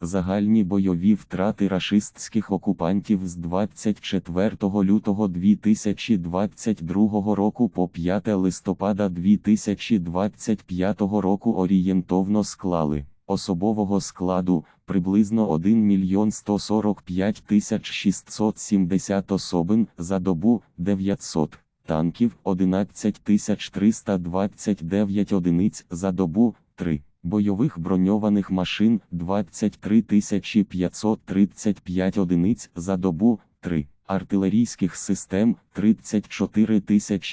Загальні бойові втрати рашистських окупантів з 24 лютого 2022 року по 5 листопада 2025 року орієнтовно склали особового складу приблизно 1 мільйон 145 тисяч 670 особин за добу 900 танків 11 тисяч 329 одиниць за добу 3 бойових броньованих машин 23 535 одиниць за добу 3 артилерійських систем 34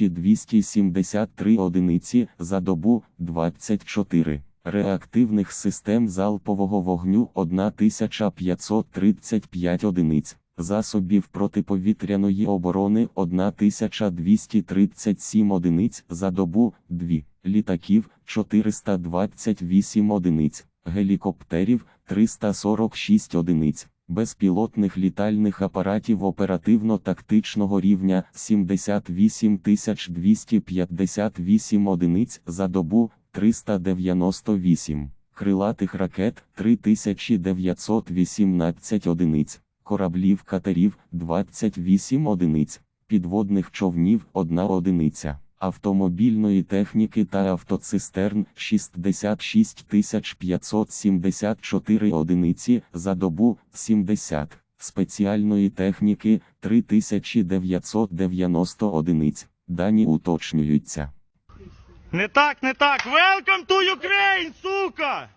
273 одиниці за добу 24 реактивних систем залпового вогню 1535 одиниць. Засобів протиповітряної оборони 1237 одиниць за добу 2, літаків 428 одиниць, гелікоптерів 346 одиниць, безпілотних літальних апаратів оперативно-тактичного рівня 78 258 одиниць за добу 398, крилатих ракет 3918 одиниць кораблів катерів 28 одиниць, підводних човнів 1 одиниця, автомобільної техніки та автоцистерн 66 574 одиниці за добу 70, спеціальної техніки 3990 одиниць. Дані уточнюються. Не так, не так. Welcome to Ukraine, сука!